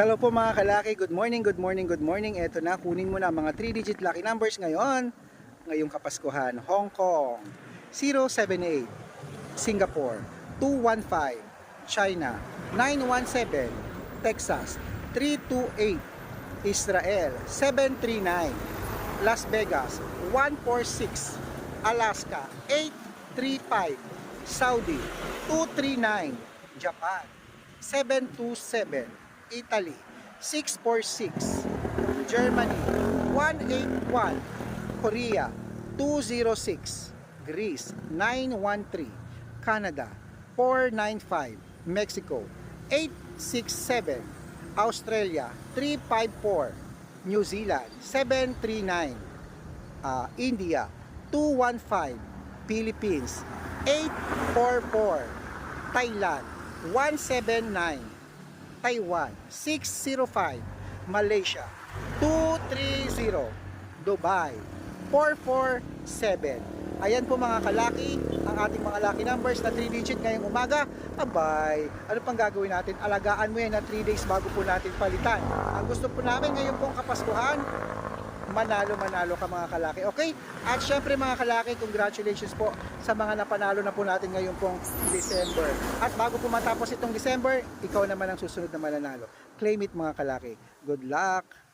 Hello po mga kalaki, good morning, good morning, good morning. Eto na, kunin mo na mga 3-digit lucky numbers ngayon. Ngayong Kapaskuhan, Hong Kong, 078, Singapore, 215, China, 917, Texas, 328, Israel, 739, Las Vegas, 146, Alaska, 835, Saudi, 239, Japan, 727, Italy 646 Germany 181 Korea 206 Greece 913 Canada 495 Mexico 867 Australia 354 New Zealand 739 uh, India 215 Philippines 844 Thailand 179 Taiwan 605 Malaysia 230 Dubai 447 Ayan po mga kalaki ang ating mga lucky numbers na 3 digit ngayong umaga. Abay ano pang gagawin natin? Alagaan mo yan na 3 days bago po natin palitan. Ang gusto po namin ngayon pong kapaskuhan manalo manalo ka mga kalaki. Okay? At syempre mga kalaki congratulations po sa mga napanalo na po natin ngayon pong December. At bago po matapos itong December ikaw naman ang susunod na mananalo. Claim it mga kalaki. Good luck